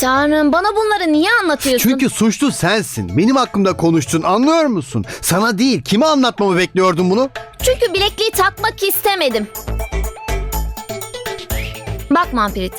Tanrım bana bunları niye anlatıyorsun? Çünkü suçlu sensin. Benim hakkımda konuştun anlıyor musun? Sana değil kime anlatmamı bekliyordun bunu? Çünkü bilekliği takmak istemedim. Bak Manfred,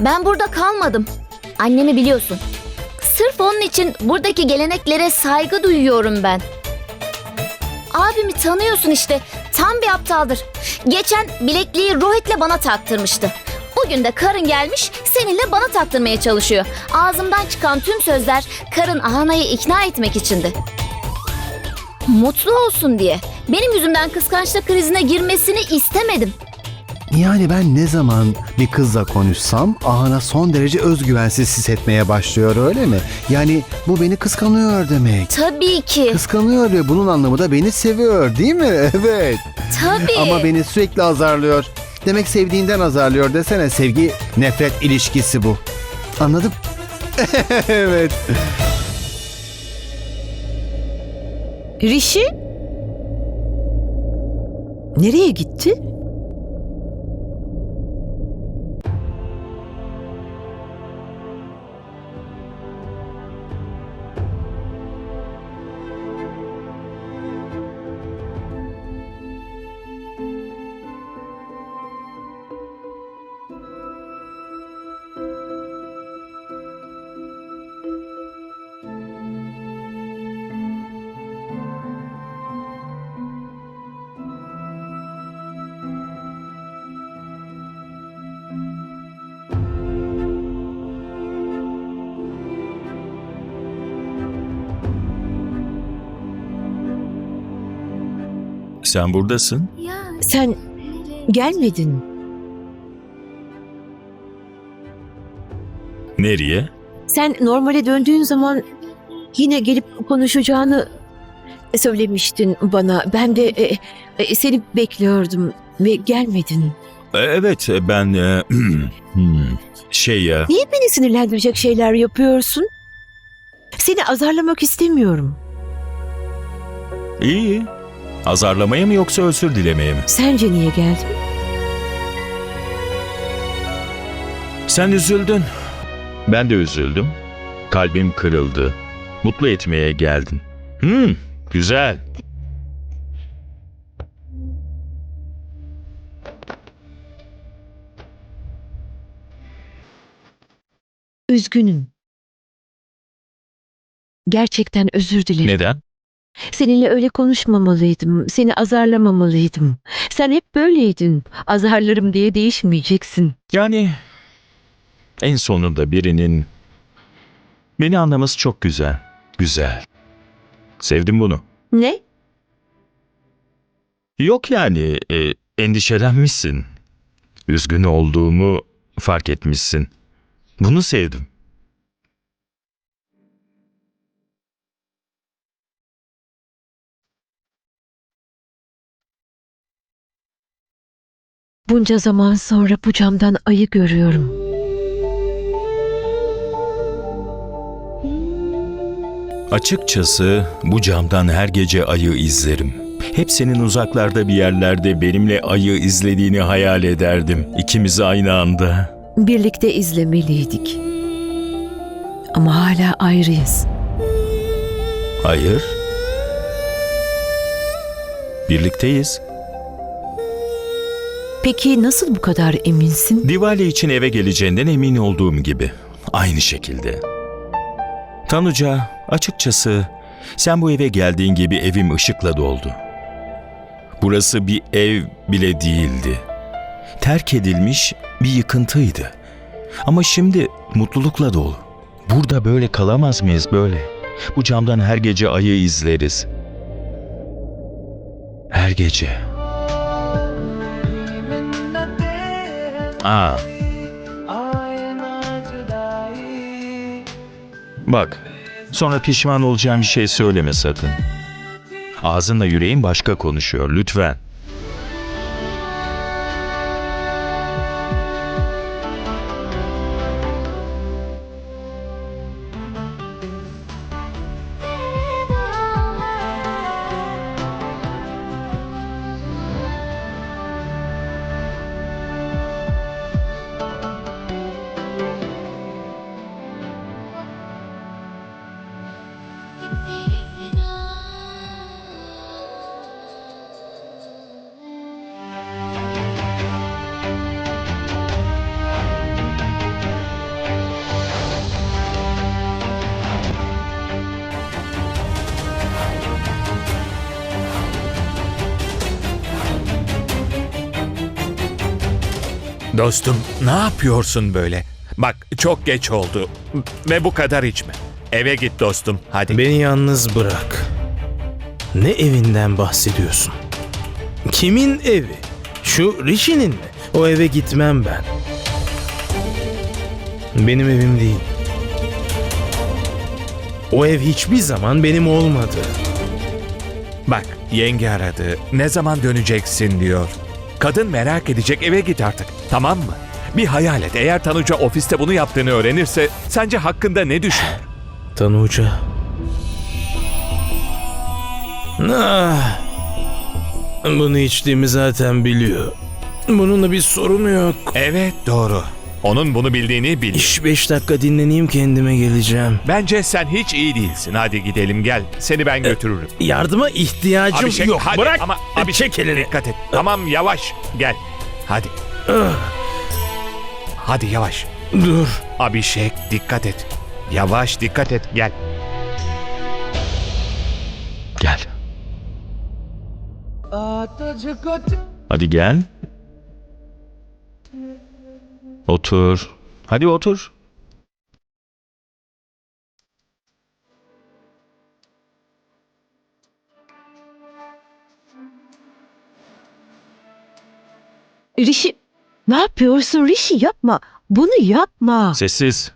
ben burada kalmadım. Annemi biliyorsun. Sırf onun için buradaki geleneklere saygı duyuyorum ben. Abimi tanıyorsun işte. Tam bir aptaldır. Geçen bilekliği Rohit'le bana taktırmıştı. Bugün de karın gelmiş seninle bana taktırmaya çalışıyor. Ağzımdan çıkan tüm sözler karın Ahana'yı ikna etmek içindi. Mutlu olsun diye. Benim yüzümden kıskançlık krizine girmesini istemedim. Yani ben ne zaman bir kızla konuşsam Ahana son derece özgüvensiz hissetmeye başlıyor öyle mi? Yani bu beni kıskanıyor demek. Tabii ki. Kıskanıyor ve bunun anlamı da beni seviyor değil mi? Evet. Tabii. Ama beni sürekli azarlıyor. Demek sevdiğinden azarlıyor desene. Sevgi nefret ilişkisi bu. Anladım. evet. Rişi? Nereye gitti? Sen buradasın. Sen gelmedin. Nereye? Sen normale döndüğün zaman yine gelip konuşacağını söylemiştin bana. Ben de e, e, seni bekliyordum ve gelmedin. E, Evet ben e, hmm, şey ya Niye beni sinirlendirecek şeyler yapıyorsun? Seni azarlamak istemiyorum. iyi. Azarlamaya mı yoksa özür dilemeye mi? Sence niye geldin? Sen üzüldün. Ben de üzüldüm. Kalbim kırıldı. Mutlu etmeye geldin. Hmm, güzel. Üzgünüm. Gerçekten özür dilerim. Neden? Seninle öyle konuşmamalıydım. Seni azarlamamalıydım. Sen hep böyleydin. Azarlarım diye değişmeyeceksin. Yani en sonunda birinin beni anlaması çok güzel. Güzel. Sevdim bunu. Ne? Yok yani e, endişelenmişsin. Üzgün olduğumu fark etmişsin. Bunu sevdim. Bunca zaman sonra bu camdan ayı görüyorum. Açıkçası bu camdan her gece ayı izlerim. Hep senin uzaklarda bir yerlerde benimle ayı izlediğini hayal ederdim. İkimiz aynı anda. Birlikte izlemeliydik. Ama hala ayrıyız. Hayır. Birlikteyiz. Peki nasıl bu kadar eminsin? Diwali için eve geleceğinden emin olduğum gibi. Aynı şekilde. Tanuca, açıkçası sen bu eve geldiğin gibi evim ışıkla doldu. Burası bir ev bile değildi. Terk edilmiş bir yıkıntıydı. Ama şimdi mutlulukla dolu. Burada böyle kalamaz mıyız böyle? Bu camdan her gece ayı izleriz. Her gece. Aa. Bak, sonra pişman olacağım bir şey söyleme sakın. Ağzınla yüreğin başka konuşuyor, lütfen. Dostum ne yapıyorsun böyle? Bak çok geç oldu ve bu kadar içme. Eve git dostum hadi. Beni yalnız bırak. Ne evinden bahsediyorsun? Kimin evi? Şu Rishi'nin mi? O eve gitmem ben. Benim evim değil. O ev hiçbir zaman benim olmadı. Bak yenge aradı. Ne zaman döneceksin diyor. Kadın merak edecek eve git artık. Tamam mı? Bir hayal et. Eğer Tanuca ofiste bunu yaptığını öğrenirse sence hakkında ne düşünür? Tanuca. Ah. Bunu içtiğimi zaten biliyor. Bununla bir sorunu yok. Evet doğru. Onun bunu bildiğini bil. İş beş dakika dinleneyim kendime geleceğim. Bence sen hiç iyi değilsin. Hadi gidelim gel. Seni ben götürürüm. Yardıma ihtiyacım Abişek, yok. hadi. Bırak. Ama Abi Abişek, çek elini. Dikkat et. Tamam yavaş. Gel. Hadi. Ah, Hadi yavaş. Dur. Abişek dikkat et. Yavaş dikkat et. Gel. Gel. Hadi gel. Otur. Hadi otur. Rishi ne yapıyorsun Rishi yapma. Bunu yapma. Sessiz.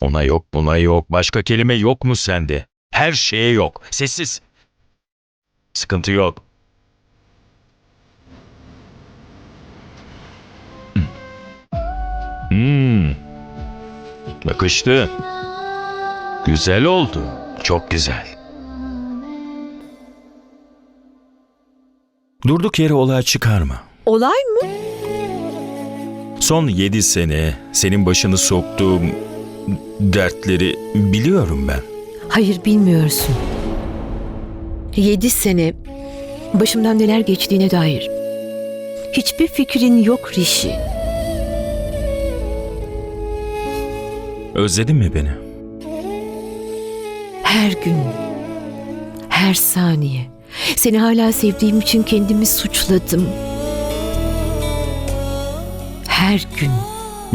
Ona yok buna yok. Başka kelime yok mu sende? Her şeye yok. Sessiz. Sıkıntı yok. Hmm. Yakıştı. Güzel oldu. Çok güzel. Durduk yere olay çıkarma. Olay mı? Son yedi sene senin başını soktuğum dertleri biliyorum ben. Hayır bilmiyorsun. Yedi sene başımdan neler geçtiğine dair. Hiçbir fikrin yok Rishi. Özledin mi beni? Her gün, her saniye. Seni hala sevdiğim için kendimi suçladım. Her gün.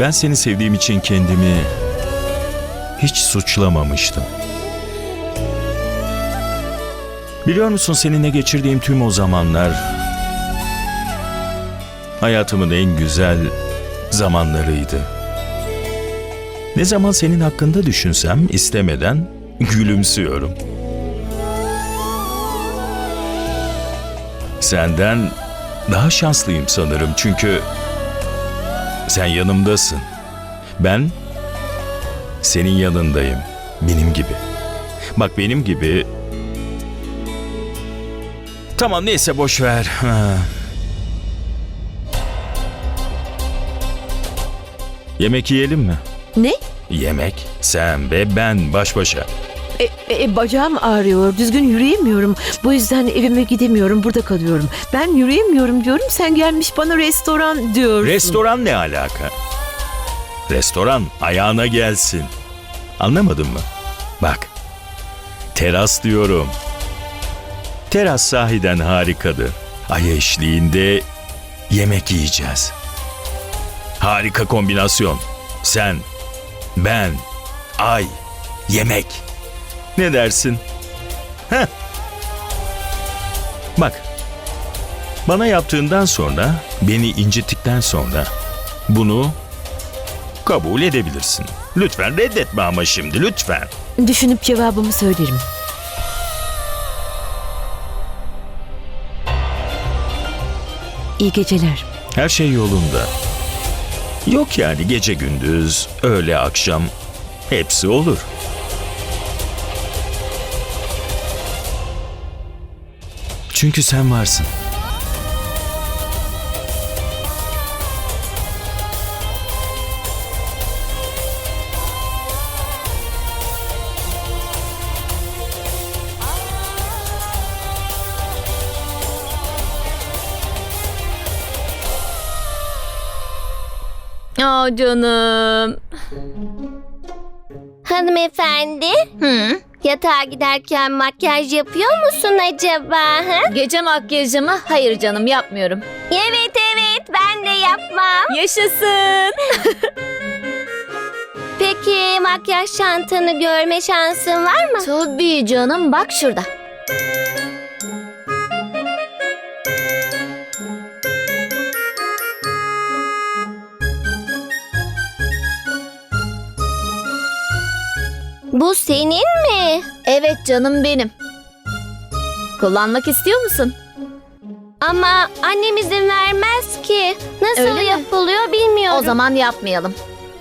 Ben seni sevdiğim için kendimi hiç suçlamamıştım. Biliyor musun seninle geçirdiğim tüm o zamanlar hayatımın en güzel zamanlarıydı. Ne zaman senin hakkında düşünsem istemeden gülümsüyorum. Senden daha şanslıyım sanırım çünkü sen yanımdasın. Ben senin yanındayım. Benim gibi. Bak benim gibi. Tamam neyse boş ver. Yemek yiyelim mi? Ne? Yemek, sen ve ben baş başa. E, e, bacağım ağrıyor. Düzgün yürüyemiyorum. Bu yüzden evime gidemiyorum. Burada kalıyorum. Ben yürüyemiyorum diyorum. Sen gelmiş bana restoran diyorsun. Restoran ne alaka? Restoran ayağına gelsin. Anlamadın mı? Bak. Teras diyorum. Teras sahiden harikadır. Ay eşliğinde yemek yiyeceğiz. Harika kombinasyon. Sen, ben, ay, yemek. Ne dersin? Heh. Bak. Bana yaptığından sonra, beni incittikten sonra bunu kabul edebilirsin. Lütfen reddetme ama şimdi lütfen. Düşünüp cevabımı söylerim. İyi geceler. Her şey yolunda. Yok yani gece gündüz, öğle akşam hepsi olur. Çünkü sen varsın. Canım. Hanımefendi, Hı? yatağa giderken makyaj yapıyor musun acaba? Ha? Gece makyajı mı? Hayır canım yapmıyorum. Evet evet ben de yapmam. Yaşasın. Peki makyaj çantanı görme şansın var mı? Tabii canım bak şurada. Bu senin mi? Evet canım benim. Kullanmak istiyor musun? Ama annem izin vermez ki. Nasıl Öyle mi? yapılıyor bilmiyorum. O zaman yapmayalım.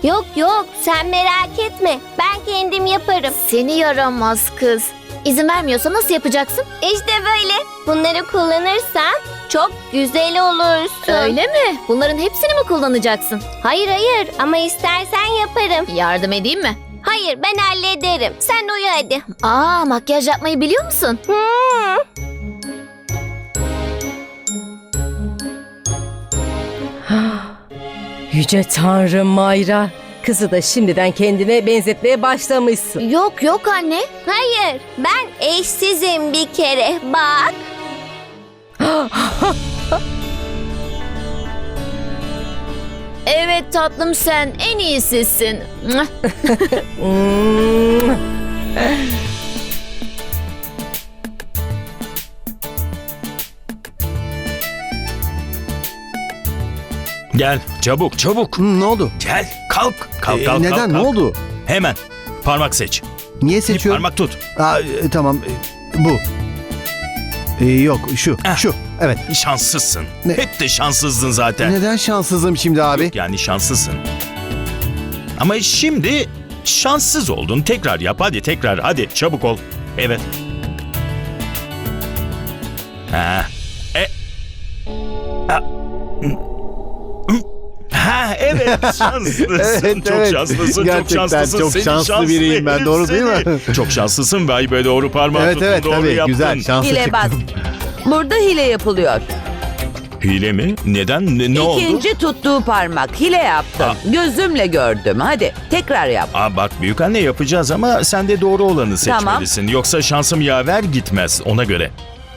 Yok yok sen merak etme. Ben kendim yaparım. Seni yaramaz kız. İzin vermiyorsa nasıl yapacaksın? İşte böyle. Bunları kullanırsan çok güzel olursun. Öyle mi? Bunların hepsini mi kullanacaksın? Hayır hayır ama istersen yaparım. Yardım edeyim mi? Hayır ben hallederim. Sen uyu hadi. Aa makyaj yapmayı biliyor musun? Hmm. Yüce Tanrım Mayra. Kızı da şimdiden kendine benzetmeye başlamışsın. Yok yok anne. Hayır ben eşsizim bir kere. Bak. Evet tatlım sen en iyisisin. Gel çabuk çabuk. Hı, ne oldu? Gel kalk. Kalk Ee, kalk neden? kalk, Ne oldu? Hemen parmak seç. Niye Bir seçiyorum? parmak tut. Aa, e, tamam. e, bu. E, yok şu. Ah. Şu. Evet. Şanssızsın. Ne? Hep de şanssızdın zaten. Neden şanssızım şimdi abi? Yani şanslısın. Ama şimdi şanssız oldun. Tekrar yap hadi tekrar hadi çabuk ol. Evet. Ha. E. Ha. Ha evet şanslısın. Evet, çok evet. şanslısın. Gerçekten çok şanslısın. çok Seni şanslı şanslı biriyim ben, doğru değil mi? çok şanslısın vay be doğru parmağı Evet tuttun evet doğru tabii yaptın. güzel şanslı Hilebaz. çıktım. Burada hile yapılıyor. Hile mi? Neden? Ne, ne oldu? İkinci tuttuğu parmak hile yaptım. Aa. Gözümle gördüm. Hadi tekrar yap. Aa bak büyük anne yapacağız ama sen de doğru olanı seçmelisin. Yoksa şansım yaver gitmez ona göre.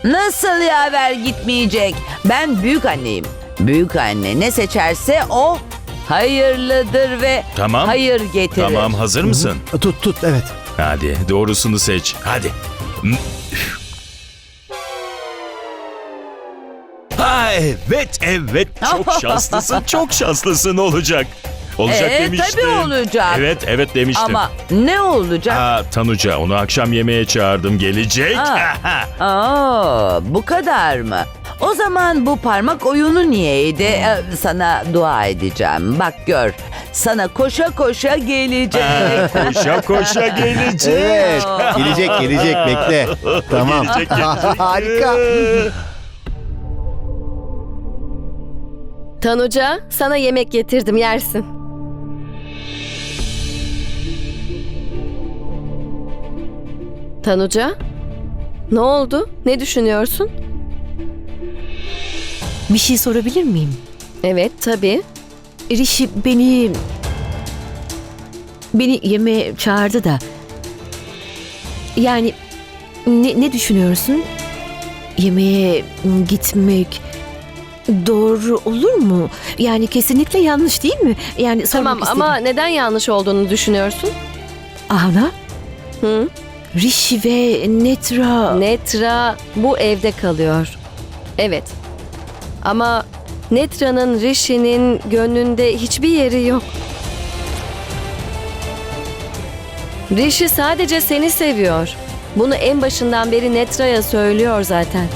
Nasıl yaver gitmeyecek? Ben büyük anneyim. Büyük anne ne seçerse o hayırlıdır ve Tamam. hayır getirir. Tamam hazır mısın? Tut tut evet. Hadi doğrusunu seç. Hadi. Ha evet evet çok şanslısın çok şanslısın olacak. Olacak Ee, demiştim. tabii olacak. Evet evet demiştim. Ama ne olacak? Ha Tanuca onu akşam yemeğe çağırdım gelecek. Ha. Aa, bu kadar mı? O zaman bu parmak oyunu niyeydi? Ee, Sana dua edeceğim. Bak gör. Sana koşa koşa gelecek. Koşa koşa gelecek. Evet. Gelecek gelecek bekle. Tamam. Gelecek, gelecek. Harika. Tanuca, sana yemek getirdim yersin. Tanuca, ne oldu? Ne düşünüyorsun? Bir şey sorabilir miyim? Evet, tabii. Rişi beni... Beni yemeğe çağırdı da... Yani ne, ne düşünüyorsun? Yemeğe gitmek doğru olur mu? Yani kesinlikle yanlış değil mi? Yani sormak Tamam istedim. ama neden yanlış olduğunu düşünüyorsun? Ahna, Hı? Rishi ve Netra... Netra bu evde kalıyor. Evet. Ama Netra'nın Rishi'nin gönlünde hiçbir yeri yok. Rishi sadece seni seviyor. Bunu en başından beri Netra'ya söylüyor zaten.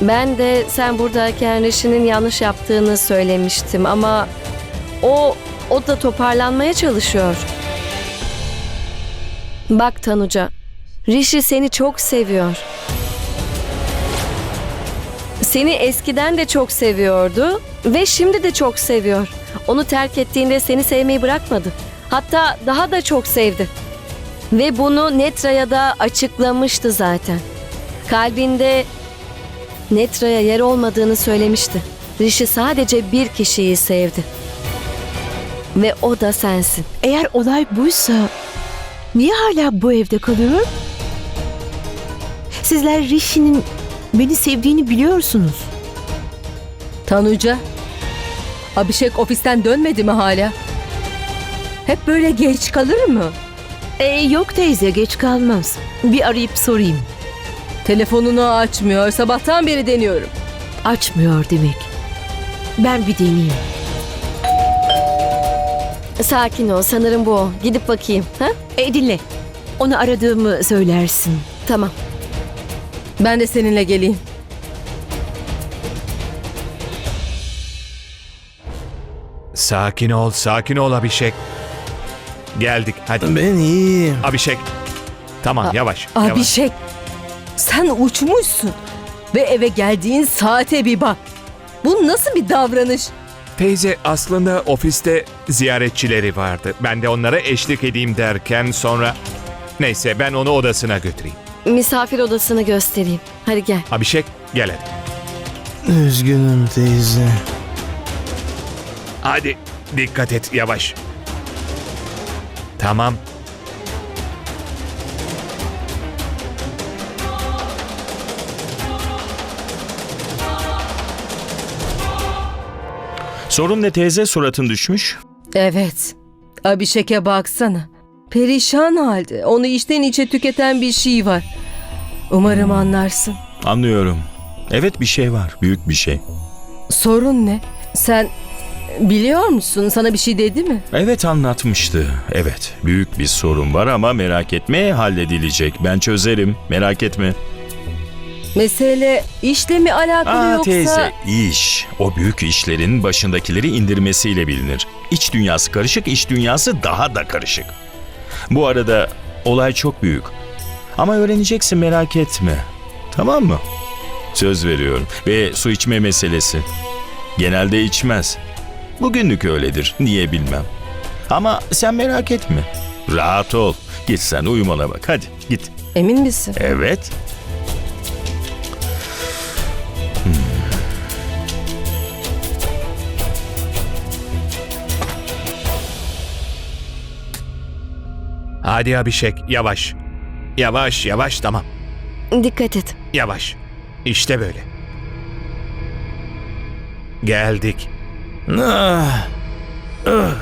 Ben de sen buradayken Rishi'nin yanlış yaptığını söylemiştim ama o o da toparlanmaya çalışıyor. Bak Tanuca, Rishi seni çok seviyor. Seni eskiden de çok seviyordu ve şimdi de çok seviyor. Onu terk ettiğinde seni sevmeyi bırakmadı. Hatta daha da çok sevdi. Ve bunu Netra'ya da açıklamıştı zaten. Kalbinde Netra'ya yer olmadığını söylemişti. Rishi sadece bir kişiyi sevdi. Ve o da sensin. Eğer olay buysa niye hala bu evde kalıyor? Sizler Rishi'nin beni sevdiğini biliyorsunuz. Tanuca, Abişek ofisten dönmedi mi hala? Hep böyle geç kalır mı? E, yok teyze geç kalmaz. Bir arayıp sorayım. Telefonunu açmıyor. Sabahtan beri deniyorum. Açmıyor demek. Ben bir deneyeyim. Sakin ol sanırım bu o. Gidip bakayım. Ha? E, dinle. Onu aradığımı söylersin. Tamam. Ben de seninle geleyim. Sakin ol, sakin ol Abişek. Geldik, hadi. Ben iyiyim. Abişek. Tamam, yavaş, yavaş. Abişek, sen uçmuşsun. Ve eve geldiğin saate bir bak. Bu nasıl bir davranış? Teyze aslında ofiste ziyaretçileri vardı. Ben de onlara eşlik edeyim derken sonra... Neyse ben onu odasına götüreyim. Misafir odasını göstereyim. Hadi gel. Abişek gel hadi. Üzgünüm teyze. Hadi dikkat et yavaş. Tamam. Sorun ne teyze suratın düşmüş? Evet. Abişek'e baksana. Perişan halde. Onu içten içe tüketen bir şey var. Umarım anlarsın. Anlıyorum. Evet bir şey var. Büyük bir şey. Sorun ne? Sen biliyor musun? Sana bir şey dedi mi? Evet anlatmıştı. Evet büyük bir sorun var ama merak etme halledilecek. Ben çözerim. Merak etme. Mesele işle mi alakalı Aa yoksa... teyze iş. O büyük işlerin başındakileri indirmesiyle bilinir. İç dünyası karışık, iç dünyası daha da karışık. Bu arada olay çok büyük. Ama öğreneceksin merak etme. Tamam mı? Söz veriyorum. Ve su içme meselesi. Genelde içmez. Bugünlük öyledir. Niye bilmem. Ama sen merak etme. Rahat ol. Git sen uyumana bak. Hadi git. Emin misin? Evet. Hadi Abişek yavaş. Yavaş yavaş tamam. Dikkat et. Yavaş. İşte böyle. Geldik. Ah,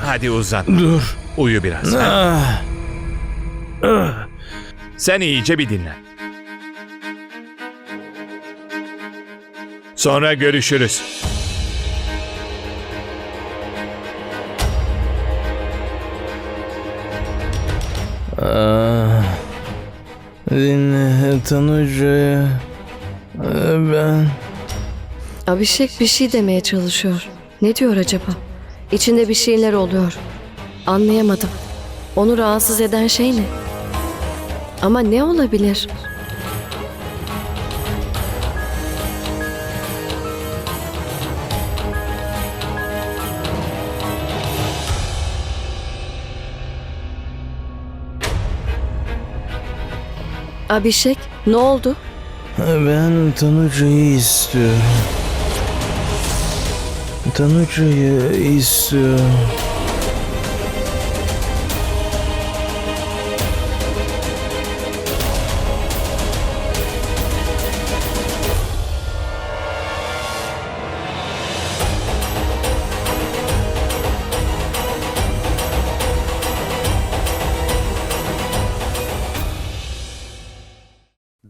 Hadi uzan. dur. Uyu biraz. ha? Ah, ah. Sen iyice bir dinlen. Sonra görüşürüz. Dinle Tanuca'ya. Ah, Ben... Abişek bir şey demeye çalışıyor. Ne diyor acaba? İçinde bir şeyler oluyor. Anlayamadım. Onu rahatsız eden şey ne? Ama ne olabilir? Abişek, ne oldu? Ben Tanuca'yı istiyorum. Tanuca'yı istiyorum.